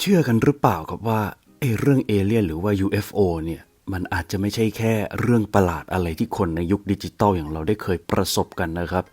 เชื่อกันหรือเปล่าครับว่าไอ้เรื่องเอเลี่ยนหรือว่า UFO เนี่ยมันอาจจะไม่ใช่แค่เรื่องประหลาดอะไรที่คนในยุคดิจิตอลอย่างเราได้เคยประสบกันนะครับ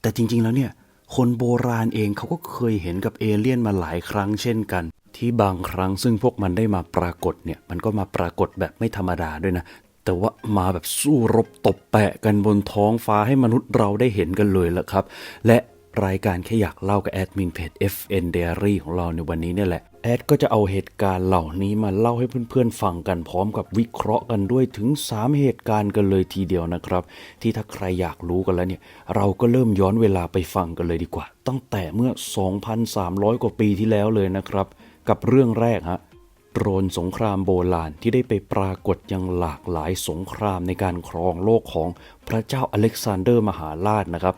แต่จริงๆแล้วเนี่ยคนโบราณเองเขาก็เคยเห็นกับเอเลี่ยนมาหลายครั้งเช่นกัน ที่บางครั้งซึ่งพวกมันได้มาปรากฏเนี่ยมันก็มาปรากฏแบบไม่ธรรมดาด้วยนะ แต่ว่ามาแบบสู้รบตบแปะกันบนท้องฟ้าให้มนุษย์เราได้เห็นกันเลยละครับ และรายการแค่อยากเล่ากับแอดมินเพจ FN Diary ของเราในวันนี้เนี่ยแหละ แอดก็จะเอาเหตุการณ์เหล่านี้มาเล่าให้เพื่อนๆฟังกันพร้อมกับวิเคราะห์กันด้วยถึง 3 เหตุการณ์กันเลยทีเดียวนะครับ ที่ถ้าใครอยากรู้กันแล้วเนี่ย เราก็เริ่มย้อนเวลาไปฟังกันเลยดีกว่า ตั้งแต่เมื่อ 2,300 กว่าปีที่แล้วเลยนะครับ กับเรื่องแรกฮะโดรนสงครามโบราณที่ได้ไปปรากฏยังหลากหลายสงครามในการครองโลกของพระเจ้าอเล็กซานเดอร์มหาราชนะครับ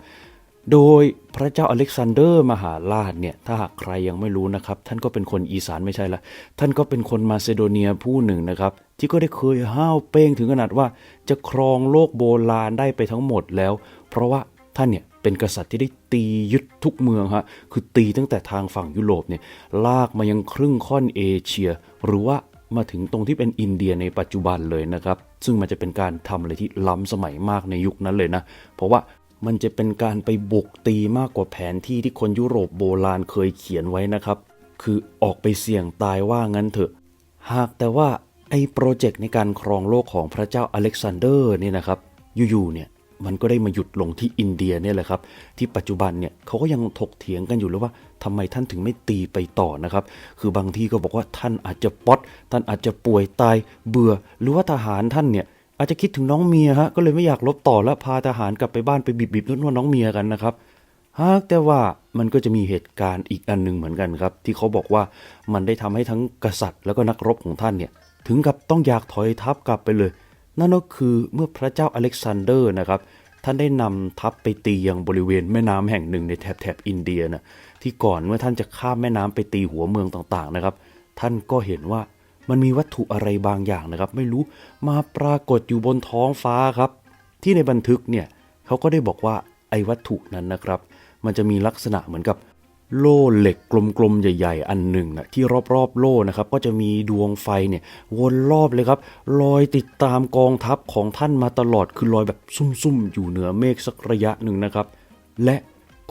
โดยพระเจ้าอเล็กซานเดอร์มหาราชเนี่ยถ้าหากใครยังไม่รู้นะครับ ท่านก็เป็นคนอีสานไม่ใช่ละท่านก็เป็นคนมาซิโดเนียผู้หนึ่งนะครับ ที่ก็ได้เคยห้าวเป้งถึงขนาดว่าจะครองโลกโบราณได้ไปทั้งหมดแล้ว เพราะว่าท่านเนี่ยเป็นกษัตริย์ที่ได้ตียึดทุกเมืองฮะคือตีตั้งแต่ทางฝั่งยุโรปเนี่ยลากมายังครึ่งค่อนเอเชีย หรือว่ามาถึงตรงที่เป็นอินเดียในปัจจุบันเลยนะครับ ซึ่งมันจะเป็นการทำอะไรที่ล้ำสมัยมากในยุคนั้นเลยนะ เพราะว่า มันจะเป็นการไปบุกตีมากกว่าแผนที่ที่คนยุโรปโบราณเคยเขียนไว้นะครับ คือออกไปเสี่ยงตายว่างั้นเถอะ หากแต่ว่าไอ้โปรเจกต์ในการครองโลกของพระเจ้าอเล็กซานเดอร์เนี่ยนะครับ อยู่ๆเนี่ยมันก็ได้มาหยุดลงที่อินเดียเนี่ยแหละครับ ที่ปัจจุบันเนี่ยเขาก็ยังถกเถียงกันอยู่เลยว่าทำไมท่านถึงไม่ตีไปต่อนะครับ คือบางที่ก็บอกว่าท่านอาจจะป๊อตท่านอาจจะป่วยตายเบื่อ หรือว่าทหารท่านเนี่ย อาจจะคิดถึงน้องเมียฮะก็เลยไม่อยากลบต่อแล้วพาทหารกลับไปบ้านไปบีบๆนวดๆน้องเมียกันนะครับหากแต่ว่ามันก็จะมีเหตุการณ์อีกอันหนึ่งเหมือนกันครับ ที่เขาบอกว่ามันได้ทำให้ทั้งกษัตริย์แล้วก็นักรบของท่านเนี่ยถึงกับต้องอยากถอยทัพกลับไปเลย นั่นก็คือเมื่อพระเจ้าอเล็กซานเดอร์นะครับท่านได้นำทัพไปตียังบริเวณแม่น้ำแห่งหนึ่งในแถบแถบอินเดียนะที่ก่อนเมื่อท่านจะข้ามแม่น้ำไปตีหัวเมืองต่างๆนะครับ ท่านก็เห็นว่า มันมีวัตถุอะไรบางอย่างนะครับ ไม่รู้มาปรากฏอยู่บนท้องฟ้าครับ ที่ในบันทึกเนี่ยเขาก็ได้บอกว่าไอ้วัตถุนั้นนะครับ มันจะมีลักษณะเหมือนกับโล่เหล็กกลมๆใหญ่ ๆ อันหนึ่งนะที่รอบๆ โล่นะครับ ก็จะมีดวงไฟเนี่ยวนรอบเลยครับลอยติดตามกองทัพของท่านมาตลอดคือลอยแบบซุ่มๆ อยู่เหนือเมฆสักระยะหนึ่งนะครับ และ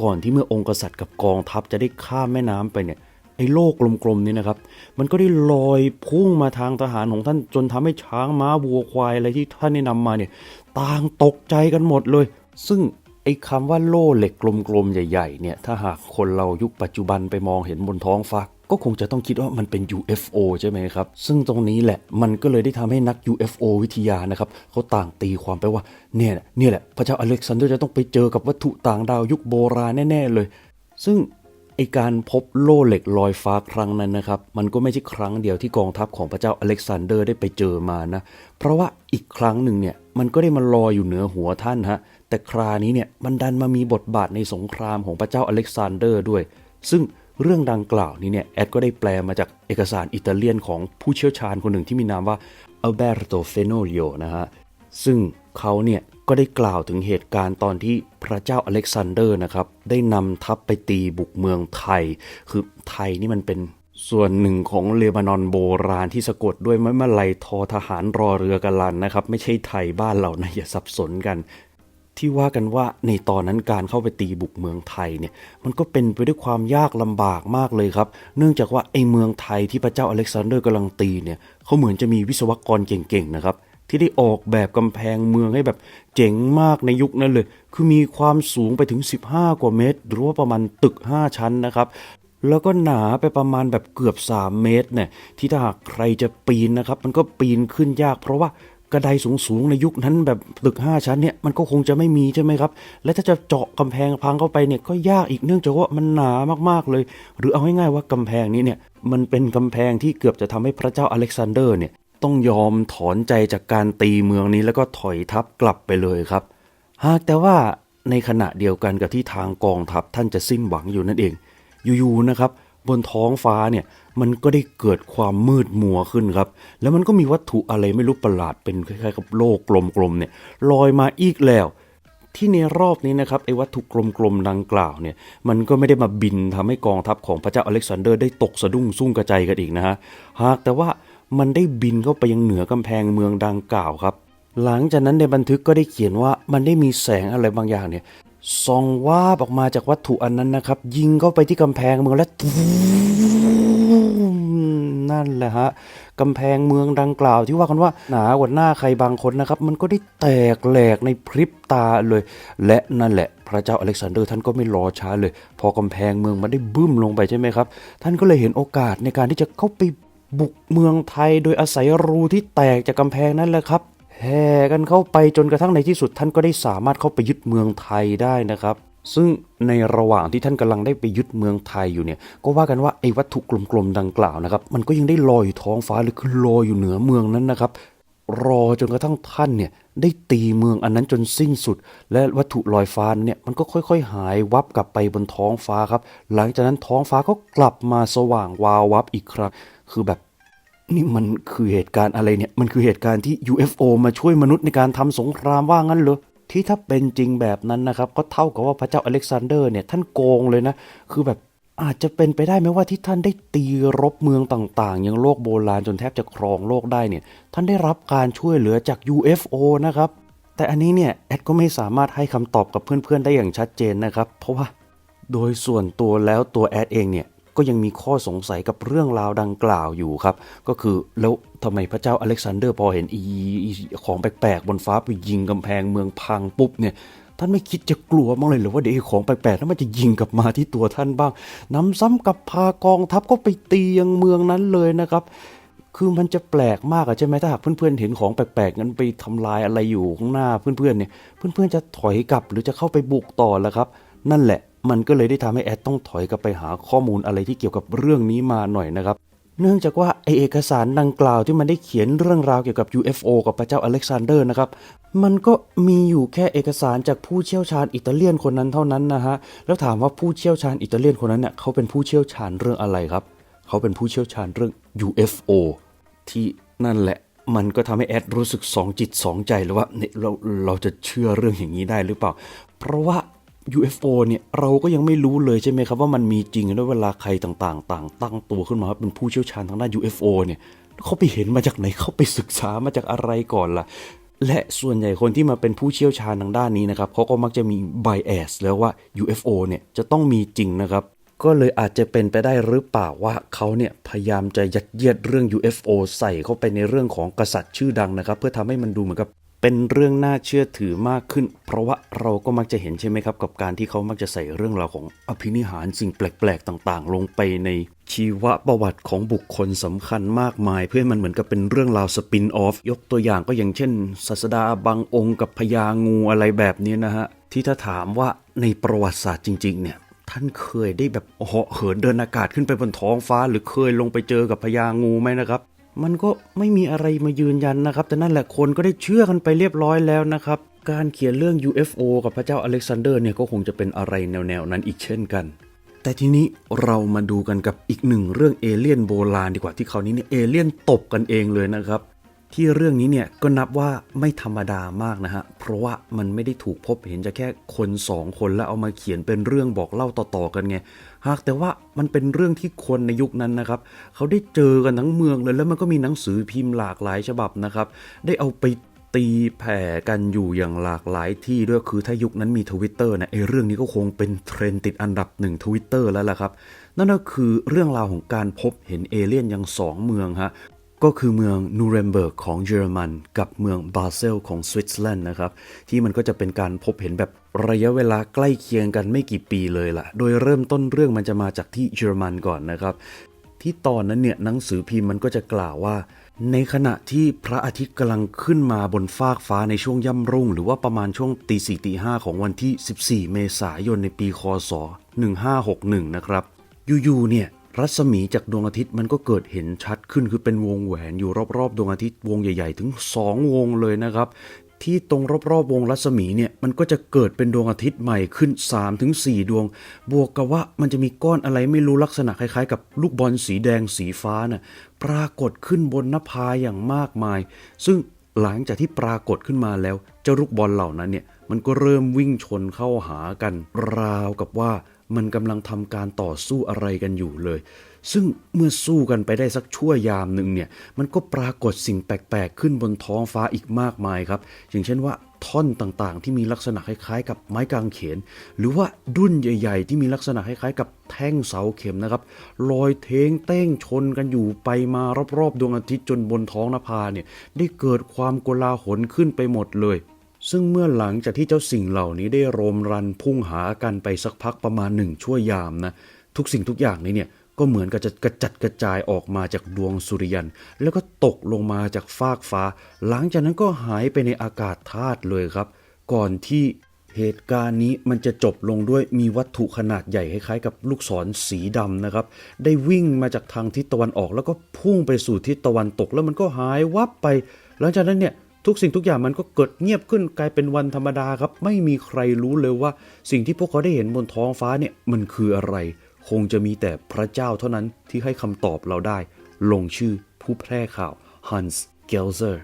ก่อนที่เมื่อองค์กษัตริย์กับกองทัพจะได้ข้ามแม่น้ำไปเนี่ย ไอ้โลกกลมๆนี่นะครับ มันก็ได้ลอยพุ่งมาทางทหารของท่านจนทำให้ช้างม้าวัวควายอะไรที่ท่านได้นำมาเนี่ยต่างตกใจกันหมดเลย ซึ่งไอ้คำว่าโล่เหล็กกลมๆใหญ่ๆเนี่ยถ้าหากคนเรายุคปัจจุบันไปมองเห็นบนท้องฟ้าก็คงจะต้องคิดว่ามันเป็น UFO ใช่ไหมครับ ซึ่งตรงนี้แหละมันก็เลยได้ทำให้นัก UFO วิทยานะครับเขาต่างตีความไปว่าเนี่ยเนี่ยแหละพระเจ้าอเล็กซานเดอร์จะต้องไปเจอกับวัตถุต่างดาวยุคโบราณแน่ ๆ เลย ซึ่ง ไอการพบโล่เหล็กลอยฟ้าครั้งนั้นนะครับ มันก็ไม่ใช่ครั้งเดียวที่กองทัพของพระเจ้าอเล็กซานเดอร์ได้ไปเจอมานะ เพราะว่าอีกครั้งหนึ่งเนี่ยมันก็ได้มาลอยอยู่เหนือหัวท่านฮะ แต่ครานี้เนี่ยมันดันมามีบทบาทในสงครามของพระเจ้าอเล็กซานเดอร์ด้วย ซึ่งเรื่องดังกล่าวนี้เนี่ยแอดก็ได้แปลมาจากเอกสารอิตาเลียนของผู้เชี่ยวชาญคนหนึ่งที่มีนามว่าอัลเบโตเฟโนเลียนะฮะซึ่งเขาเนี่ย ก็ได้กล่าวถึงเหตุการณ์ตอนที่พระเจ้าอเล็กซานเดอร์นะครับ ได้นำทัพไปตีบุกเมืองไทย คือไทยนี่มันเป็นส่วนหนึ่งของเลบานอนโบราณที่สะกดด้วยไม้มาลัยทอทหารรอเรือกะลันนะครับ ไม่ใช่ไทยบ้านเรานะอย่าสับสนกัน ที่ว่ากันว่าในตอนนั้นการเข้าไปตีบุกเมืองไทยเนี่ย มันก็เป็นไปด้วยความยากลำบากมากเลยครับ เนื่องจากว่าไอ้เมืองไทยที่พระเจ้าอเล็กซานเดอร์กำลังตีเนี่ยเขาเหมือนจะมีวิศวกรเก่งๆนะครับ ที่ได้ออกแบบกำแพงเมืองให้แบบเจ๋งมากในยุคนั้นเลย คือมีความสูงไปถึง 15 กว่าเมตร หรือว่าประมาณตึก 5 ชั้นนะครับ แล้วก็หนาไปประมาณแบบเกือบ 3 เมตรเนี่ย ที่ถ้าหากใครจะปีนนะครับ มันก็ปีนขึ้นยาก เพราะว่ากระไดสูงๆในยุคนั้นแบบตึก 5 ชั้นเนี่ยมันก็คงจะไม่มีใช่ไหมครับ และถ้าจะเจาะกำแพงพังเข้าไปเนี่ยก็ยากอีกเนื่องจากว่ามันหนามากๆเลย หรือเอาง่ายๆว่ากำแพงนี้เนี่ยมันเป็นกำแพงที่เกือบจะทำให้พระเจ้าอเล็กซานเดอร์เนี่ย ต้องยอมถอนใจจากการตีเมืองนี้แล้วก็ถอยทัพกลับไปเลยครับ หากแต่ว่าในขณะเดียวกันกับที่ทางกองทัพท่านจะสิ้นหวังอยู่นั่นเอง อยู่ๆนะครับ บนท้องฟ้าเนี่ยมันก็ได้เกิดความมืดมัวขึ้นครับ แล้วมันก็มีวัตถุอะไรไม่รู้ประหลาดเป็นคล้ายๆกับโลกกลมๆเนี่ยลอยมาอีกแล้ว ที่ในรอบนี้นะครับไอ้วัตถุกลมๆดังกล่าวเนี่ยมันก็ไม่ได้มาบินทำให้กองทัพของพระเจ้าอเล็กซานเดอร์ได้ตกสะดุ้งซุ่งกระจายกันอีกนะฮะหากแต่ว่า มันได้บินเข้าไปยังเหนือกำแพงเมืองดังกล่าวครับ หลังจากนั้นในบันทึกก็ได้เขียนว่ามันได้มีแสงอะไรบางอย่างเนี่ยส่องว่าออกมาจากวัตถุอันนั้นนะครับ ยิงเข้าไปที่กำแพงเมืองและนั่นแหละฮะกำแพงเมืองดังกล่าวที่ว่ากันว่าหนากว่าหน้าใครบางคนนะครับ มันก็ได้แตกแหลกในพริบตาเลย และนั่นแหละ พระเจ้าอเล็กซานเดอร์ท่านก็ไม่รอช้าเลย พอกำแพงเมืองมันได้บึ้มลงไปใช่ไหมครับ ท่านก็เลยเห็นโอกาสในการที่จะเข้าไป บุกเมืองไทยโดยอาศัยรูที่แตกจากกำแพงนั่นแหละครับแห่กันเข้าไปจนกระทั่งในที่สุดท่านก็ได้สามารถเข้าไปยึดเมืองไทยได้นะครับ ซึ่งในระหว่างที่ท่านกำลังได้ไปยึดเมืองไทยอยู่เนี่ย ก็ว่ากันว่าไอ้วัตถุกลมๆดังกล่าวนะครับ มันก็ยังได้ลอยอยู่ท้องฟ้าหรือคือลอยอยู่เหนือเมืองนั้นนะครับ รอจนกระทั่งท่านเนี่ยได้ตีเมืองอันนั้นจนสิ้นสุด และวัตถุลอยฟ้าเนี่ยมันก็ค่อย ๆ หายวับกลับไปบนท้องฟ้าครับ หลังจากนั้นท้องฟ้าก็กลับมาสว่างวาววับอีกครั้งคือแบบ นี่มันคือเหตุการณ์อะไรเนี่ย มันคือเหตุการณ์ที่ UFO มาช่วยมนุษย์ในการทำสงครามว่างั้นเหรอ ที่ถ้าเป็นจริงแบบนั้นนะครับ ก็เท่ากับว่าพระเจ้าอเล็กซานเดอร์เนี่ย ท่านโกงเลยนะ คือแบบอาจจะเป็นไปได้ไหมว่าที่ท่านได้ตีรบเมืองต่างๆย่างโลกโบราณจนแทบจะครองโลกได้เนี่ย ท่านได้รับการช่วยเหลือจาก UFO นะครับ แต่อันนี้เนี่ยแอดก็ไม่สามารถให้คำตอบกับเพื่อนๆได้อย่างชัดเจนนะครับ เพราะว่าโดยส่วนตัวแล้วตัวแอดเองเนี่ย ก็ยังมีข้อสงสัยกับเรื่องราวดังกล่าวอยู่ครับ ก็คือแล้วทำไมพระเจ้าอเล็กซานเดอร์พอเห็นอีของแปลกๆบนฟ้าไปยิงกำแพงเมืองพังปุ๊บเนี่ยท่านไม่คิดจะกลัวบ้างเลยหรือว่าเดี๋ยวของแปลกๆนั้นมันจะยิงกลับมาที่ตัวท่านบ้างน้ำซ้ำกับพากองทัพก็ไปตียังเมืองนั้นเลยนะครับ คือมันจะแปลกมากอะใช่ไหมถ้าหากเพื่อนๆเห็นของแปลกๆนั้นไปทำลายอะไรอยู่ข้างหน้าเพื่อนๆเนี่ย เพื่อนๆจะถอยกลับหรือจะเข้าไปบุกต่อแล้วครับ นั่นแหละ มันก็เลยได้ทำให้แอดต้องถอยกลับไปหาข้อมูลอะไรที่เกี่ยวกับเรื่องนี้มาหน่อยนะครับ เนื่องจากว่าไอเอกสารดังกล่าวที่มันได้เขียนเรื่องราวเกี่ยวกับ UFO กับพระเจ้าอเล็กซานเดอร์นะครับ มันก็มีอยู่แค่เอกสารจากผู้เชี่ยวชาญอิตาเลียนคนนั้นเท่านั้นนะฮะ แล้วถามว่าผู้เชี่ยวชาญอิตาเลียนคนนั้นเนี่ยเขาเป็นผู้เชี่ยวชาญเรื่องอะไรครับ เขาเป็นผู้เชี่ยวชาญเรื่อง UFO ที่นั่นแหละมันก็ทำให้แอดรู้สึกสองจิตสองใจเลยว่าเนี่ยเราเราจะเชื่อเรื่องอย่างนี้ได้หรือเปล่า เพราะว่า UFO เนี่ยเราก็ยังไม่รู้เลยใช่ไหมครับว่ามันมีจริงด้วเวลาใครต่างๆ ต่าง ตั้งตัวขึ้นมาเป็นผู้เชี่ยวชาญทางด้าน UFO เนี่ยเขาไปเห็นมาจากไหนเขาไปศึกษามาจากอะไรก่อนล่ะ และส่วนใหญ่คนที่มาเป็นผู้เชี่ยวชาญทางด้านนี้นะครับเขาก็มักจะมี bias แล้วว่า UFO เนี่ยจะต้องมีจริงนะครับก็เลยอาจจะเป็นไปได้หรือเปล่าว่าเขาเนี่ยพยายามจะยัดเยียดเรื่อง UFO ใส่เข้าไปในเรื่องของกษัตริย์ชื่อดังนะครับ เพื่อทำให้มันดูเหมือนกับ เป็นเรื่องน่าเชื่อถือมากขึ้น เพราะว่าเราก็มักจะเห็นใช่ไหมครับ กับการที่เขามักจะใส่เรื่องราวของอภินิหารสิ่งแปลกๆ ต่างๆ ลงไปในชีวประวัติของบุคคลสำคัญมากมาย เพื่อมันเหมือนกับเป็นเรื่องราวสปินออฟยกตัวอย่างก็อย่างเช่นศาสดาบางองค์กับพญางูอะไรแบบนี้นะฮะ ที่ถ้าถามว่าในประวัติศาสตร์จริง ๆ เนี่ยท่านเคยได้แบบเหาะเหินเดินอากาศขึ้นไปบนท้องฟ้า หรือเคยลงไปเจอกับพญางูไหมนะครับ มันก็ไม่มีอะไรมายืนยันนะครับ แต่นั่นแหละคนก็ได้เชื่อกันไปเรียบร้อยแล้วนะครับ การเขียนเรื่อง UFO กับพระเจ้าอเล็กซานเดอร์เนี่ยก็คงจะเป็นอะไรแนวๆนั้นอีกเช่นกัน แต่ทีนี้เรามาดูกันกับอีกหนึ่งเรื่องเอเลี่ยนโบราณดีกว่าที่คราวนี้เนี่ยเอเลี่ยนตบกันเองเลยนะครับ ที่เรื่องนี้เนี่ยก็นับว่าไม่ธรรมดามากนะฮะ เพราะว่ามันไม่ได้ถูกพบเห็นจะแค่คนสองคนแล้วเอามาเขียนเป็นเรื่องบอกเล่าต่อๆกันไง หากแต่ว่ามันเป็นเรื่องที่คนในยุคนั้นนะครับ เขาได้เจอกันทั้งเมืองเลยแล้วมันก็มีหนังสือพิมพ์หลากหลายฉบับนะครับ ได้เอาไปตีแผ่กันอยู่อย่างหลากหลายที่ด้วยคือถ้ายุคนั้นมีทวิตเตอร์นะไอเรื่องนี้ก็คงเป็นเทรนด์ติดอันดับหนึ่งทวิตเตอร์แล้วล่ะครับ นั่นก็คือเรื่องราวของการพบเห็นเอเลี่ยนยังสองเมืองฮะ ก็คือเมืองนูเรมเบิร์กของเยอรมัน กับเมืองบาเซลของสวิตเซอร์แลนด์นะครับ ที่มันก็จะเป็นการพบเห็นแบบระยะเวลาใกล้เคียงกันไม่กี่ปีเลยล่ะ โดยเริ่มต้นเรื่องมันจะมาจากที่เยอรมันก่อนนะครับ ที่ตอนนั้นเนี่ยหนังสือพิมพ์มันก็จะกล่าวว่า ในขณะที่พระอาทิตย์กำลังขึ้นมาบนฟากฟ้าในช่วงย่ำรุ่ง หรือว่าประมาณช่วงตีสี่ตีห้าของวันที่ 14 เมษายนในปีคศ 1561 นะครับอยู่ๆเนี่ย รัศมีจากดวงอาทิตย์มันก็เกิดเห็นชัดขึ้นคือเป็นวงแหวนอยู่รอบๆ ดวงอาทิตย์วงใหญ่ ๆ ถึง 2 วงเลยนะครับ ที่ตรงรอบๆ วงรัศมีเนี่ยมันก็จะเกิดเป็นดวงอาทิตย์ใหม่ขึ้น 3-4 ดวง บวกกับว่ามันจะมีก้อนอะไรไม่รู้ลักษณะคล้ายๆ กับลูกบอลสีแดงสีฟ้าน่ะปรากฏขึ้นบนน้าผาอย่างมากมาย ซึ่งหลังจากที่ปรากฏขึ้นมาแล้วเจ้าลูกบอลเหล่านั้นเนี่ยมันก็เริ่มวิ่งชนเข้าหากันราวกับว่า มันกำลังทำการต่อสู้อะไรกันอยู่เลย ซึ่งเมื่อสู้กันไปได้สักชั่วยามหนึ่งเนี่ย มันก็ปรากฏสิ่งแปลกๆ ขึ้นบนท้องฟ้าอีกมากมายครับ อย่างเช่นว่าท่อนต่างๆ ที่มีลักษณะคล้ายๆ กับไม้กางเขน หรือว่าดุ้นใหญ่ ๆ ที่มีลักษณะคล้ายๆ กับแท่งเสาเข็มนะครับลอยเทงเต้งชนกันอยู่ไปมารอบๆดวงอาทิตย์จนบนท้องนภาเนี่ยได้เกิดความโกลาหลขึ้นไปหมดเลย ซึ่งเมื่อหลังจากที่เจ้าสิ่งเหล่านี้ได้โรมรันพุ่งหากันไปสักพักประมาณหนึ่งชั่วยามนะทุกสิ่งทุกอย่างนี้เนี่ยก็เหมือนกับจะกระจัดกระจายออกมาจากดวงสุริยัน แล้วก็ตกลงมาจากฟากฟ้า หลังจากนั้นก็หายไปในอากาศธาตุเลยครับ ก่อนที่เหตุการณ์นี้มันจะจบลงด้วยมีวัตถุขนาดใหญ่คล้ายๆกับลูกศรสีดำนะครับ ได้วิ่งมาจากทางทิศตะวันออก แล้วก็พุ่งไปสู่ทิศตะวันตกแล้วมันก็หายวับไป หลังจากนั้นเนี่ย ทุกสิ่งทุกอย่างมันก็เกิดเงียบขึ้นกลายเป็นวันธรรมดาครับ ไม่มีใครรู้เลยว่า สิ่งที่พวกเขาได้เห็นบนท้องฟ้าเนี่ยมันคืออะไร คงจะมีแต่พระเจ้าเท่านั้นที่ให้คำตอบเราได้ ลงชื่อผู้แพร่ข่าว Hans Gelser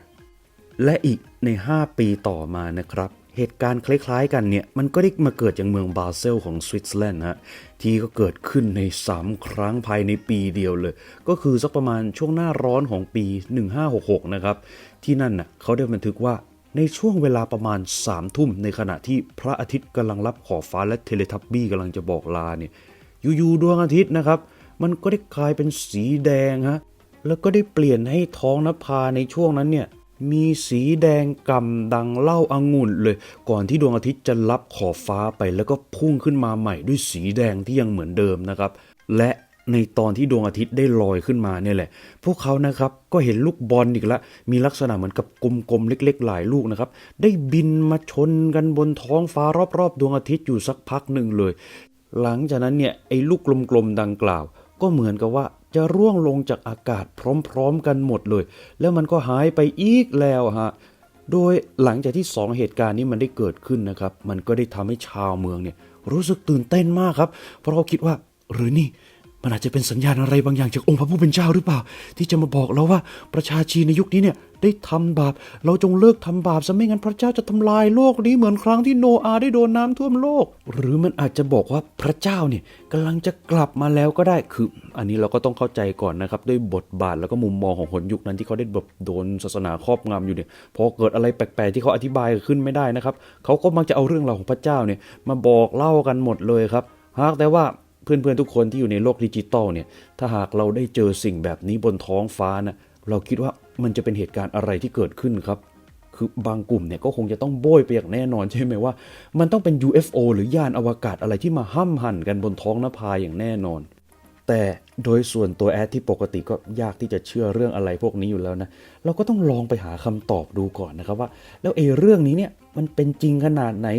และอีกใน 5 ปีต่อมานะครับเหตุการณ์คล้ายๆกันเนี่ย มันก็ได้มาเกิดอย่างเมืองบาเซลของสวิตเซอร์แลนด์ฮะที่ก็เกิดขึ้นใน 3 ครั้งภายในปีเดียวเลย ก็คือสักประมาณช่วงหน้าร้อนของปี 1566 นะครับ ที่นั่นน่ะเขาได้บันทึกว่าในช่วงเวลาประมาณ3ทุ่มในขณะที่พระอาทิตย์กำลังรับขอบฟ้าและเทเลทับบี้กำลังจะบอกลาเนี่ยอยู่ๆดวงอาทิตย์นะครับ มันก็ได้กลายเป็นสีแดงฮะแล้วก็ได้เปลี่ยนให้ท้องนภาในช่วงนั้นเนี่ยมีสีแดงกำดังเล้าอางุ่นเลย ก่อนที่ดวงอาทิตย์จะรับขอบฟ้าไปแล้วก็พุ่งขึ้นมาใหม่ด้วยสีแดงที่ยังเหมือนเดิมนะครับ และ ในตอนที่ดวงอาทิตย์ได้ลอยขึ้นมาเนี่ยแหละ พวกเขานะครับก็เห็นลูกบอลอีกล้วมีลักษณะเหมือนกับกลมๆเล็ก ๆ หลายลูกนะครับ ได้บินมาชนกันบนท้องฟ้ารอบๆ ดวงอาทิตย์อยู่สักพักหนึ่งเลย หลังจากนั้นเนี่ยไอ้ลูกกลมๆดังกล่าว ก็เหมือนกับว่าจะร่วงลงจากอากาศพร้อมๆ กันหมดเลย แล้วมันก็หายไปอีกแล้วฮะโดยหลังจากที่สองเหตุการณ์นี้มันได้เกิดขึ้นนะครับ มันก็ได้ทำให้ชาวเมืองเนี่ยรู้สึกตื่นเต้นมากครับ เพราะเขาคิดว่าหรือนี่ มันอาจจะเป็นสัญญาณอะไรบางอย่างจากองค์พระผู้เป็นเจ้าหรือเปล่า ที่จะมาบอกเราว่าประชาชีในยุคนี้เนี่ยได้ทำบาป เราจงเลิกทำบาปซะไม่งั้นพระเจ้าจะทำลายโลกนี้เหมือนครั้งที่โนอาห์ได้โดนน้ำท่วมโลก หรือมันอาจจะบอกว่าพระเจ้าเนี่ยกำลังจะกลับมาแล้วก็ได้คือ อันนี้เราก็ต้องเข้าใจก่อนนะครับ ด้วยบทบาทแล้วก็มุมมองของคนยุคนั้นที่เขาได้แบบโดนศาสนาครอบงำอยู่เนี่ยพอเกิดอะไรแปลกๆที่เขาอธิบายขึ้นไม่ได้นะครับเขาก็มักจะเอาเรื่องราวของพระเจ้าเนี่ยมาบอกเล่ากันหมดเลยครับหากแต่ว่า พื่อนๆทุกคนที่อยู่ในโลกดิจิตอลเนี่ย ถ้าหากเราได้เจอสิ่งแบบนี้บนท้องฟ้านะ เราคิดว่ามันจะเป็นเหตุการณ์อะไรที่เกิดขึ้นครับ คือบางกลุ่มเนี่ยก็คงจะต้องโบยไปอย่างแน่นอนใช่ไหมว่า มันต้องเป็น UFO หรือยานอวกาศอะไรที่มาห้ำหั่นกันบนท้องนภาอย่างแน่นอน แต่โดยส่วนตัวแอดที่ปกติก็ยากที่จะเชื่อเรื่องอะไรพวกนี้อยู่แล้วนะ เราก็ต้องลองไปหาคำตอบดูก่อนนะครับว่า แล้วเอเรื่องนี้เนี่ยมันเป็นจริงขนาดไหน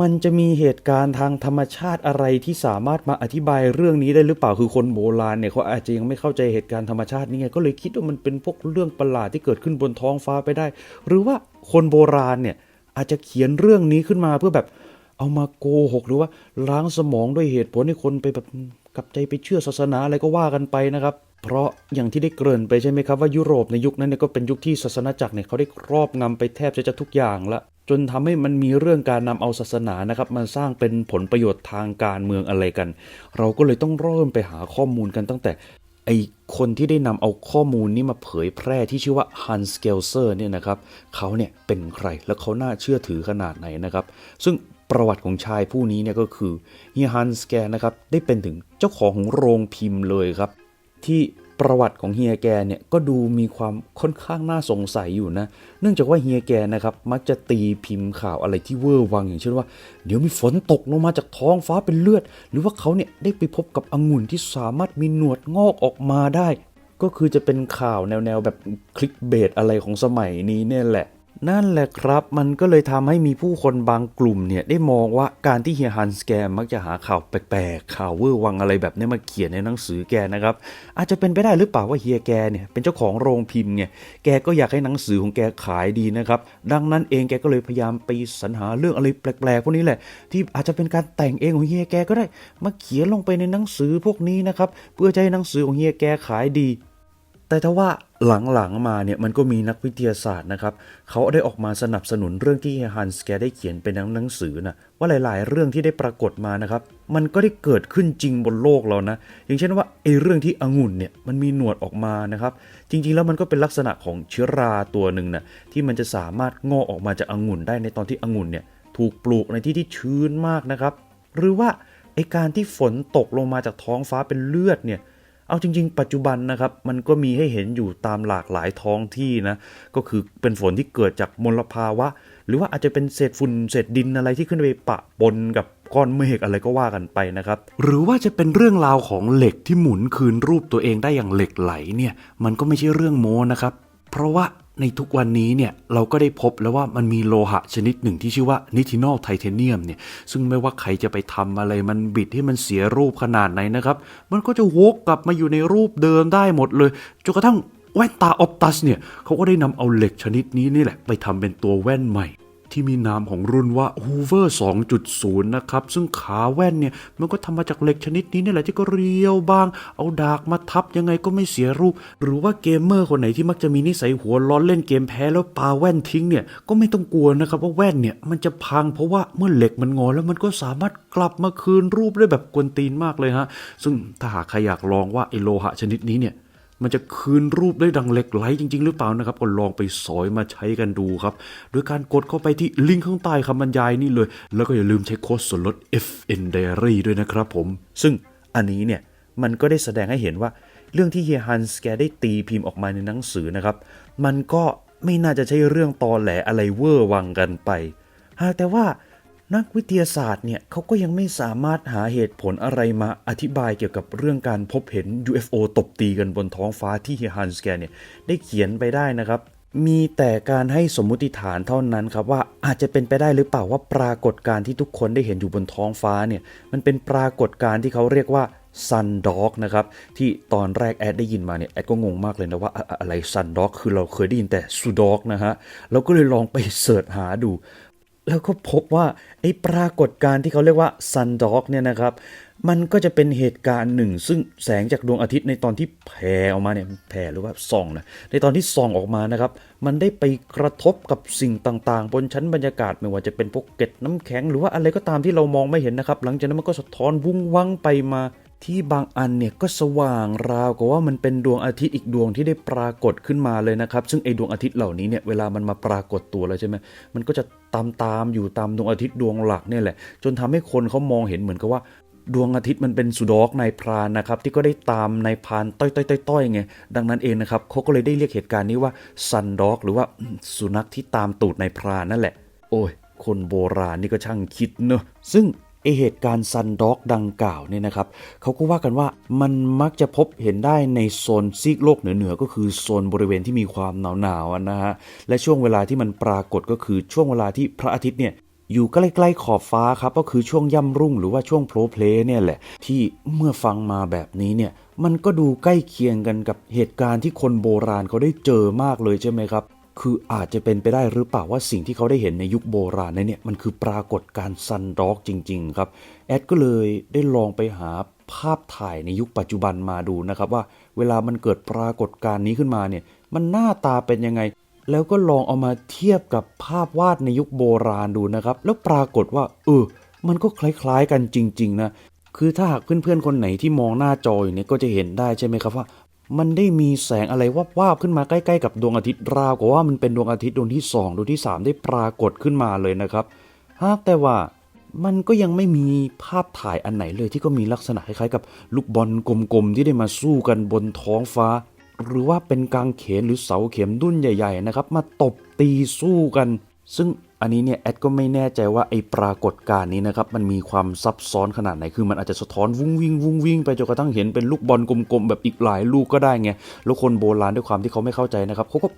มันจะมีเหตุการณ์ทางธรรมชาติอะไรที่สามารถมาอธิบายเรื่องนี้ได้หรือเปล่าคือคนโบราณเนี่ยเขาอาจจะยังไม่เข้าใจเหตุการณ์ธรรมชาตินี่ไงก็เลยคิดว่ามันเป็นพวกเรื่องประหลาดที่เกิดขึ้นบนท้องฟ้าไปได้ หรือว่าคนโบราณเนี่ยอาจจะเขียนเรื่องนี้ขึ้นมาเพื่อแบบเอามาโกหกหรือว่าล้างสมองด้วยเหตุผลให้คนไปแบบกลับใจไปเชื่อศาสนาอะไรก็ว่ากันไปนะครับ เพราะอย่างที่ได้เกริ่นไปใช่ไหมครับว่ายุโรปในยุคนั้นเนี่ยก็เป็นยุคที่ศาสนาจักรเนี่ยเขาได้ครอบงำไปแทบจะทุกอย่างละจนทำให้มันมีเรื่องการนำเอาศาสนานะครับมาสร้างเป็นผลประโยชน์ทางการเมืองอะไรกัน เราก็เลยต้องเริ่มไปหาข้อมูลกันตั้งแต่ไอคนที่ได้นำเอาข้อมูลนี้มาเผยแพร่ที่ชื่อว่าฮันสเกลเซอร์เนี่ยนะครับเขาเนี่ยเป็นใครและเขาน่าเชื่อถือขนาดไหนนะครับ ซึ่งประวัติของชายผู้นี้เนี่ยก็คือเฮียฮันสแกนะครับได้เป็นถึงเจ้าของของโรงพิมพ์เลยครับ ที่ประวัติของเฮียแกเนี่ยก็ดูมีความค่อนข้างน่าสงสัยอยู่นะ เนื่องจากว่าเฮียแกนะครับมักจะตีพิมพ์ข่าวอะไรที่เวอร์วังอย่างเช่นว่า เดี๋ยวมีฝนตกลงมาจากท้องฟ้าเป็นเลือด หรือว่าเขาเนี่ยได้ไปพบกับองุ่นที่สามารถมีหนวดงอกออกมาได้ ก็คือจะเป็นข่าวแนวๆแบบคลิกเบสอะไรของสมัยนี้เนี่ยแหละ นั่นแหละครับ มันก็เลยทำให้มีผู้คนบางกลุ่มเนี่ย ได้มองว่าการที่เฮียฮันสแกมมักจะหาข่าวแปลกๆ ข่าวเวอร์วังอะไรแบบนี้มาเขียนในหนังสือแกนะครับ อาจจะเป็นไปได้หรือเปล่าว่าเฮียแกเนี่ยเป็นเจ้าของโรงพิมพ์เนี่ยแกก็อยากให้หนังสือของแกขายดีนะครับ ดังนั้นเองแกก็เลยพยายามไปสรรหาเรื่องอะไรแปลกๆพวกนี้แหละ ที่อาจจะเป็นการแต่งเองของเฮียแกก็ได้มาเขียนลงไปในหนังสือพวกนี้นะครับเพื่อจะให้หนังสือของเฮียแกขายดี แต่ถ้าว่าหลังๆมาเนี่ยมันก็มีนักวิทยาศาสตร์นะครับเขาได้ออกมาสนับสนุนเรื่องที่ฮันส์แกได้เขียนเป็นหนังสือนะว่าหลาย ๆ เรื่องที่ได้ปรากฏมานะครับ มันก็ได้เกิดขึ้นจริงบนโลกเรานะอย่างเช่นว่าไอ้เรื่องที่องุ่นเนี่ยมันมีหนวดออกมานะครับ จริง ๆ แล้วมันก็เป็นลักษณะของเชื้อราตัวหนึ่งนะที่มันจะสามารถงอกออกมาจากองุ่นได้ในตอนที่องุ่นเนี่ยถูกปลูกในที่ที่ชื้นมากนะครับ หรือว่าไอการที่ฝนตกลงมาจากท้องฟ้าเป็นเลือดเนี่ย เอาจริง ๆ ปัจจุบันนะครับ มันก็มีให้เห็นอยู่ตามหลากหลายท้องที่นะ ก็คือเป็นฝนที่เกิดจากมลภาวะ หรือว่าอาจจะเป็นเศษฝุ่นเศษดินอะไรที่ขึ้นไปปะปนกับก้อนเมฆอะไรก็ว่ากันไปนะครับ หรือว่าจะเป็นเรื่องราวของเหล็กที่หมุนคืนรูปตัวเองได้อย่างเหล็กไหลเนี่ย มันก็ไม่ใช่เรื่องโม้นะครับ เพราะว่าในทุกวันนี้เนี่ยเราก็ได้พบแล้วว่ามันมีโลหะชนิดหนึ่งที่ชื่อว่านิทินอลไทเทเนียมเนี่ยซึ่งไม่ว่าใครจะไปทำอะไรมันบิดให้มันเสียรูปขนาดไหนนะครับ มันก็จะวกกลับมาอยู่ในรูปเดิมได้หมดเลยจนกระทั่งแว่นตาออปตัสเนี่ยเขาก็ได้นำเอาเหล็กชนิดนี้นี่แหละไปทำเป็นตัวแว่นใหม่ ที่มีนามของรุ่นว่า Hoover 2.0 นะครับ ซึ่งขาแว่นเนี่ย มันก็ทำมาจากเหล็กชนิดนี้นี่แหละที่ก็เรียวบาง เอาดากมาทับยังไงก็ไม่เสียรูป หรือว่าเกมเมอร์คนไหนที่มักจะมีนิสัยหัวร้อนเล่นเกมแพ้แล้วปาแว่นทิ้งเนี่ย ก็ไม่ต้องกลัวนะครับว่าแว่นเนี่ยมันจะพังเพราะว่าเมื่อเหล็กมันงอแล้วมันก็สามารถกลับมาคืนรูปได้แบบกวนตีนมากเลยฮะ ซึ่งถ้าหากใครอยากลองว่าไอโลหะชนิดนี้เนี่ย มันจะคืนรูปได้ดังเหล็กไหลจริง ๆ หรือเปล่านะครับ ก็ลองไปสอยมาใช้กันดูครับ โดยการกดเข้าไปที่ลิงก์ข้างใต้คำบรรยายนี่เลย แล้วก็อย่าลืมใช้โค้ดส่วนลด FN Diary ด้วยนะครับผม ซึ่งอันนี้เนี่ยมันก็ได้แสดงให้เห็นว่า เรื่องที่เฮียฮันส์แกได้ตีพิมพ์ออกมาในหนังสือนะครับ มันก็ไม่น่าจะใช่เรื่องตอแหลอะไรเวอร์วังกันไป หากแต่ว่า นักวิทยาศาสตร์เนี่ยเขาก็ยังไม่สามารถหาเหตุผลอะไรมาอธิบายเกี่ยวกับเรื่องการพบเห็น UFO ตบตีกันบนท้องฟ้าที่เฮฮันสแกเนี่ยได้เขียนไปได้นะครับ มีแต่การให้สมมุติฐานเท่านั้นครับว่าอาจจะเป็นไปได้หรือเปล่าว่าปรากฏการณ์ที่ทุกคนได้เห็นอยู่บนท้องฟ้าเนี่ยมันเป็นปรากฏการณ์ที่เขาเรียกว่า Sun Dog นะครับที่ตอนแรกแอดได้ยินมาเนี่ยแอดก็งงมากเลยนะว่าอะไร Sun Dog คือเราเคยได้ยินแต่ Su Dog นะฮะเราก็เลยลองไปเสิร์ชหาดู แล้วก็พบว่าไอ้ปรากฏการณ์ที่เขาเรียกว่า Sun Dog เนี่ยนะครับ มันก็จะเป็นเหตุการณ์หนึ่ง ซึ่งแสงจากดวงอาทิตย์ในตอนที่แผ่ออกมาเนี่ยแผ่หรือว่าส่องนะในตอนที่ส่องออกมานะครับ มันได้ไปกระทบกับสิ่งต่างๆ บนชั้นบรรยากาศไม่ว่าจะเป็นพวกเกล็ดน้ำแข็ง หรือว่าอะไรก็ตามที่เรามองไม่เห็นนะครับ หลังจากนั้นมันก็สะท้อนวุ้งวังไปมา ที่บางอันเนี่ยก็สว่างราวกับว่ามันเป็นดวงอาทิตย์อีกดวงที่ได้ปรากฏขึ้นมาเลยนะครับ ซึ่งไอดวงอาทิตย์เหล่านี้เนี่ยเวลามันมาปรากฏตัวแล้วใช่ไหมมันก็จะตามตามอยู่ตามดวงอาทิตย์ดวงหลักเนี่ยแหละ จนทำให้คนเขามองเห็นเหมือนกับว่าดวงอาทิตย์มันเป็นสุดอกนายพรานนะครับ ที่ก็ได้ตามนายพรานต้อยต้อยต้อยไงดังนั้นเองนะครับเขาก็เลยได้เรียกเหตุการณ์นี้ว่าซันด็อกหรือว่าสุนัขที่ตามตูดนายพรานนั่นแหละ โอ้ยคนโบราณนี่ก็ช่างคิดเนอะซึ่ง ไอเหตุการณ์ซันด็อกดังกล่าวเนี่ยนะครับเขาก็ว่ากันว่ามันมักจะพบเห็นได้ในโซนซีกโลกเหนือๆก็คือโซนบริเวณที่มีความหนาวๆอะนะฮะและช่วงเวลาที่มันปรากฏก็คือช่วงเวลาที่พระอาทิตย์เนี่ยอยู่ใกล้ๆขอบฟ้าครับก็คือช่วงย่ำรุ่งหรือว่าช่วงโพลเพลเนี่ยแหละ ที่เมื่อฟังมาแบบนี้เนี่ยมันก็ดูใกล้เคียงกันกับเหตุการณ์ที่คนโบราณเขาได้เจอมากเลยใช่ไหมครับ คืออาจจะเป็นไปได้หรือเปล่าว่าสิ่งที่เขาได้เห็นในยุคโบราณนั้นเนี่ยมันคือปรากฏการณ์ซันด็อกจริง ๆ ครับ แอดก็เลยได้ลองไปหาภาพถ่ายในยุคปัจจุบันมาดูนะครับ ว่าเวลามันเกิดปรากฏการณ์นี้ขึ้นมาเนี่ยมันหน้าตาเป็นยังไง แล้วก็ลองเอามาเทียบกับภาพวาดในยุคโบราณดูนะครับ แล้วปรากฏว่า เออ มันก็คล้ายๆกันจริง ๆ นะคือถ้าหากเพื่อนๆคนไหนที่มองหน้าจออยู่เนี่ยก็จะเห็นได้ใช่ไหมครับว่า มันได้มีแสงอะไรวาบๆขึ้นมาใกล้ๆกับดวงอาทิตย์ราวกับว่ามันเป็นดวงอาทิตย์ดวงที่สองดวงที่สามได้ปรากฏขึ้นมาเลยนะครับหากแต่ว่ามันก็ยังไม่มีภาพถ่ายอันไหนเลยที่ก็มีลักษณะคล้ายๆกับลูกบอลกลมๆที่ได้มาสู้กันบนท้องฟ้า หรือว่าเป็นกางเขนหรือเสาเข็มดุ้นใหญ่ ๆ นะครับ มาตบตีสู้กัน ซึ่ง อันนี้เนี่ยแอดก็ไม่แน่ใจว่าไอ้ปรากฏการณ์นี้นะครับมันมีความซับซ้อนขนาดไหนคือมันอาจจะสะท้อนวุ้งวิ่งวุ้งวิ่งไปจนกระทั่งเห็นเป็นลูกบอลกลมๆแบบอีกหลายลูกก็ได้ไงแล้วคนโบราณด้วยความที่เขาไม่เข้าใจนะครับเขาก็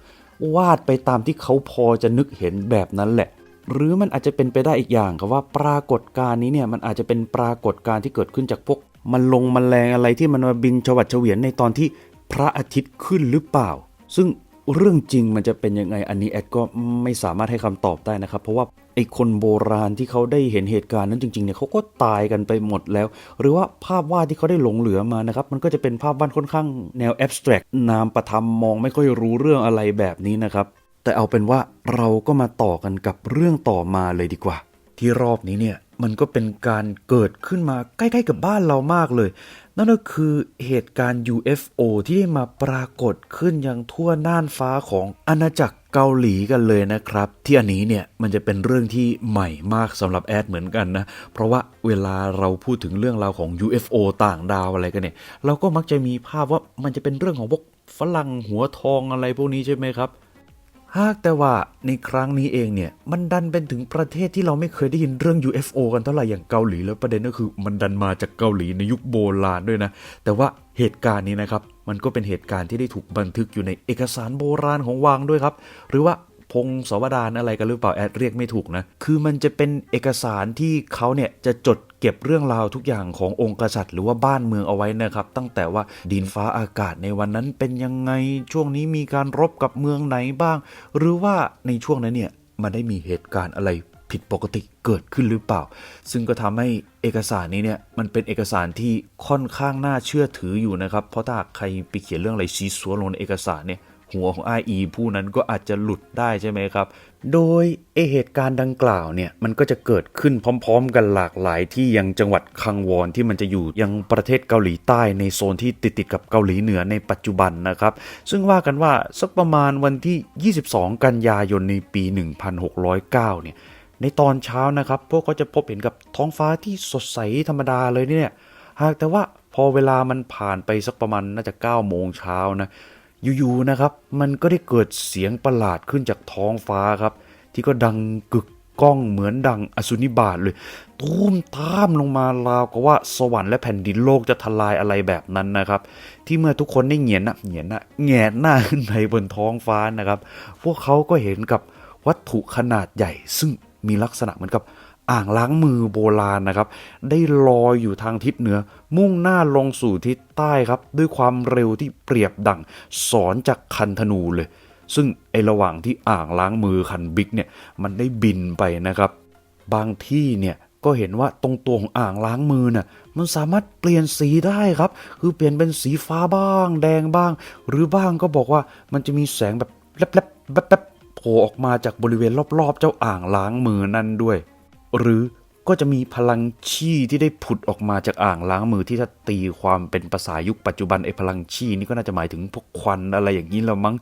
วาดไปตามที่เขาพอจะนึกเห็นแบบนั้นแหละหรือมันอาจจะเป็นไปได้อีกอย่างครับว่าปรากฏการณ์นี้เนี่ยมันอาจจะเป็นปรากฏการณ์ที่เกิดขึ้นจากพวก มันลงมันแรงอะไรที่มันมาบินฉวัดเฉวียนในตอนที่พระอาทิตย์ขึ้นหรือเปล่า ซึ่ง เรื่องจริงมันจะเป็นยังไงอันนี้แอดก็ไม่สามารถให้คำตอบได้นะครับ เพราะว่าไอ้คนโบราณที่เขาได้เห็นเหตุการณ์นั้นจริงๆเนี่ยเขาก็ตายกันไปหมดแล้ว หรือว่าภาพวาดที่เขาได้หลงเหลือมานะครับ มันก็จะเป็นภาพวาดค่อนข้างแนวแอบสแตรกนามประธรรมมองไม่ค่อยรู้เรื่องอะไรแบบนี้นะครับ แต่เอาเป็นว่าเราก็มาต่อกันกับเรื่องต่อมาเลยดีกว่า ที่รอบนี้เนี่ยมันก็เป็นการเกิดขึ้นมาใกล้ ๆ กับบ้านเรามากเลย นั่นก็คือเหตุการณ์ UFO ที่มาปรากฏขึ้นยังทั่วน่านฟ้าของอาณาจักรเกาหลีกันเลยนะครับ ที่อันนี้เนี่ยมันจะเป็นเรื่องที่ใหม่มากสำหรับแอดเหมือนกันนะ เพราะว่าเวลาเราพูดถึงเรื่องราวของ UFO ต่างดาวอะไรกันเนี่ย เราก็มักจะมีภาพว่ามันจะเป็นเรื่องของพวกฝรั่งหัวทองอะไรพวกนี้ใช่ไหมครับ หากแต่ว่าในครั้งนี้เองเนี่ย มันดันเป็นถึงประเทศที่เราไม่เคยได้ยินเรื่อง UFO กันเท่าไหร่อย่างเกาหลีแล้วประเด็นก็คือมันดันมาจากเกาหลีในยุคโบราณด้วยนะ แต่ว่าเหตุการณ์นี้นะครับ มันก็เป็นเหตุการณ์ที่ได้ถูกบันทึกอยู่ในเอกสารโบราณของวังด้วยครับ หรือว่าพงศวดารอะไรกันหรือเปล่าแอดเรียกไม่ถูกนะ คือมันจะเป็นเอกสารที่เขาเนี่ยจะจด เก็บเรื่องราวทุกอย่างขององค์กษัตริย์ หรือว่าบ้านเมืองเอาไว้นะครับ ตั้งแต่ว่าดินฟ้าอากาศในวันนั้นเป็นยังไงช่วงนี้มีการรบกับเมืองไหนบ้าง หรือว่าในช่วงนั้นเนี่ยมันได้มีเหตุการณ์อะไรผิดปกติเกิดขึ้นหรือเปล่า ซึ่งก็ทำให้เอกสารนี้เนี่ยมันเป็นเอกสารที่ค่อนข้างน่าเชื่อถืออยู่นะครับ เพราะถ้าใครไปเขียนเรื่องอะไรซีซัวลงในเอกสารเนี่ย หัวของ IE ผู้นั้นก็อาจจะหลุดได้ใช่ไหมครับ โดยเอเหตุการณ์ดังกล่าวเนี่ยมันก็จะเกิดขึ้นพร้อม ๆ กันหลากหลายที่ยังจังหวัดคังวอนที่มันจะอยู่ยังประเทศเกาหลีใต้ในโซนที่ติดติดกับเกาหลีเหนือในปัจจุบันนะครับ ซึ่งว่ากันว่าสักประมาณวันที่ 22 กันยายนในปี 1609 เนี่ยในตอนเช้านะครับ พวกเขาจะพบเห็นกับท้องฟ้าที่สดใสธรรมดาเลยเนี่ย หากแต่ว่าพอเวลามันผ่านไปสักประมาณน่าจะ9โมงเช้านะ อยู่ๆนะครับ มันก็ได้เกิดเสียงประหลาดขึ้นจากท้องฟ้าครับ ที่ก็ดังกึกก้องเหมือนดังอสุนิบาตเลย ตูมตามลงมาราวกับว่าสวรรค์และแผ่นดินโลกจะทลายอะไรแบบนั้นนะครับ ที่เมื่อทุกคนได้เหงียนน้าเหงียนน้าแงนหน้าขึ้นไปบนท้องฟ้านะครับ พวกเขาก็เห็นกับวัตถุขนาดใหญ่ ซึ่งมีลักษณะเหมือนกับ อ่างล้างมือโบราณนะครับ ได้ลอยอยู่ทางทิศเหนือ มุ่งหน้าลงสู่ทิศใต้ครับ ด้วยความเร็วที่เปรียบดั่งสอนจากคันธนูเลย ซึ่งไอระหว่างที่อ่างล้างมือคันบิ๊กเนี่ยมันได้บินไปนะครับ บางที่เนี่ยก็เห็นว่าตรงตัวของอ่างล้างมือน่ะมันสามารถเปลี่ยนสีได้ครับ คือเปลี่ยนเป็นสีฟ้าบ้าง แดงบ้าง หรือบ้างก็บอกว่ามันจะมีแสงแบบแลบๆแป๊บๆโผล่ออกมาจากบริเวณรอบๆ เจ้าอ่างล้างมือนั่นด้วย หรือก็จะมีพลังชี่ที่ได้ผุดออกมาจากอ่างล้างมือที่ถ้าตีความเป็นภาษายุคปัจจุบันไอ้พลังชี่นี่ก็น่าจะหมายถึงพวกควันอะไรอย่างนี้แล้วมั้ง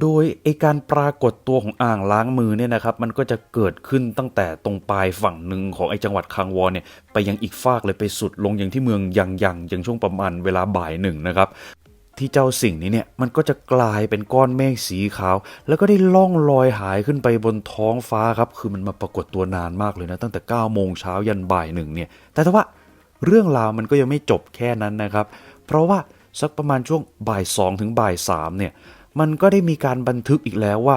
โดยไอการปรากฏตัวของอ่างล้างมือเนี่ยนะครับ มันก็จะเกิดขึ้นตั้งแต่ตรงปลายฝั่งหนึ่งของไอจังหวัดคังวอนเนี่ยไปยังอีกฟากเลยไปสุดลงอยังที่เมืองยังยังยังช่วงประมาณเวลาบ่ายหนึ่งนะครับ ที่เจ้าสิ่งนี้เนี่ยมันก็จะกลายเป็นก้อนเมฆสีขาว แล้วก็ได้ล่องลอยหายขึ้นไปบนท้องฟ้าครับ คือมันมาปรากฏตัวนานมากเลยนะ ตั้งแต่9โมงเช้ายันบ่ายหนึ่งเนี่ย แต่ถ้าว่าเรื่องราวมันก็ยังไม่จบแค่นั้นนะครับ เพราะว่าสักประมาณช่วงบ่ายสองถึงบ่ายสามเนี่ย มันก็ได้มีการบันทึกอีกแล้วว่า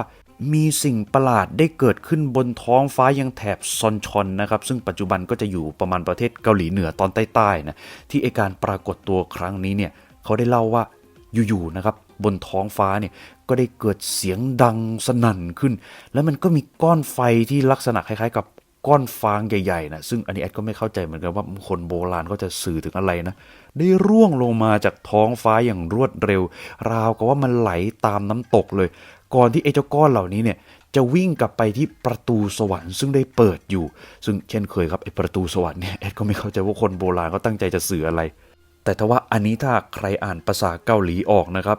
มีสิ่งประหลาดได้เกิดขึ้นบนท้องฟ้ายังแถบซอนชอนนะครับ ซึ่งปัจจุบันก็จะอยู่ประมาณประเทศเกาหลีเหนือตอนใต้ๆนะ ที่ไอการปรากฏตัวครั้งนี้เนี่ยเขาได้เล่าว่า อยู่ๆนะครับบนท้องฟ้าเนี่ยก็ได้เกิดเสียงดังสนั่นขึ้น แล้วมันก็มีก้อนไฟที่ลักษณะคล้ายๆ กับก้อนฟางใหญ่ๆนะซึ่งอันนี้แอดก็ไม่เข้าใจเหมือนกันว่าคนโบราณก็จะสื่อถึงอะไรนะ ได้ร่วงลงมาจากท้องฟ้าอย่างรวดเร็ว ราวกับว่ามันไหลตามน้ำตกเลย ก่อนที่ไอ้เจ้าก้อนเหล่านี้เนี่ยจะวิ่งกลับไปที่ประตูสวรรค์ซึ่งได้เปิดอยู่ ซึ่งเช่นเคยครับไอ้ประตูสวรรค์เนี่ยแอดก็ไม่เข้าใจว่าคนโบราณเขาตั้งใจจะสื่ออะไร แต่ถ้าว่าอันนี้ถ้าใครอ่านภาษาเกาหลีออกนะครับ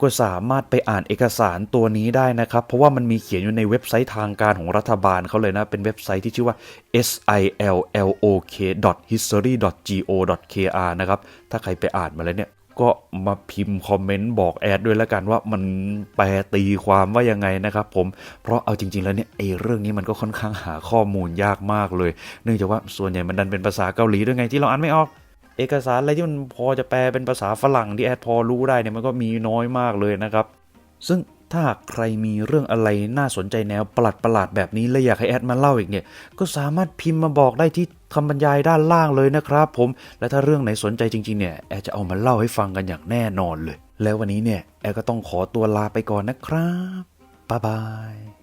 ก็สามารถไปอ่านเอกสารตัวนี้ได้นะครับ เพราะว่ามันมีเขียนอยู่ในเว็บไซต์ทางการของรัฐบาลเขาเลยนะ เป็นเว็บไซต์ที่ชื่อว่า silok.history.go.kr นะครับ ถ้าใครไปอ่านมาแล้วเนี่ยก็มาพิมพ์คอมเมนต์บอกแอดด้วยแล้วกันว่ามันแปลตีความว่ายังไงนะครับผมเพราะเอาจริง ๆ แล้วเนี่ยไอ้เรื่องนี้มันก็ค่อนข้างหาข้อมูลยากมากเลย เนื่องจากว่าส่วนใหญ่มันดันเป็นภาษาเกาหลีด้วยไงที่เราอ่านไม่ออก เอกสารอะไรที่มันพอจะแปลเป็นภาษาฝรั่งที่แอดพอรู้ได้เนี่ยมันก็มีน้อยมากเลยนะครับ ซึ่งถ้าหากใครมีเรื่องอะไรน่าสนใจแนวประหลาดประหลาดๆแบบนี้และอยากให้แอดมาเล่าอีกเนี่ย ก็สามารถพิมพ์มาบอกได้ที่คำบรรยายด้านล่างเลยนะครับ ผม และถ้าเรื่องไหนสนใจจริงๆเนี่ยแอดจะเอามาเล่าให้ฟังกันอย่างแน่นอนเลย แล้ววันนี้เนี่ยแอร์ก็ต้องขอตัวลาไปก่อนนะครับบ๊ายบาย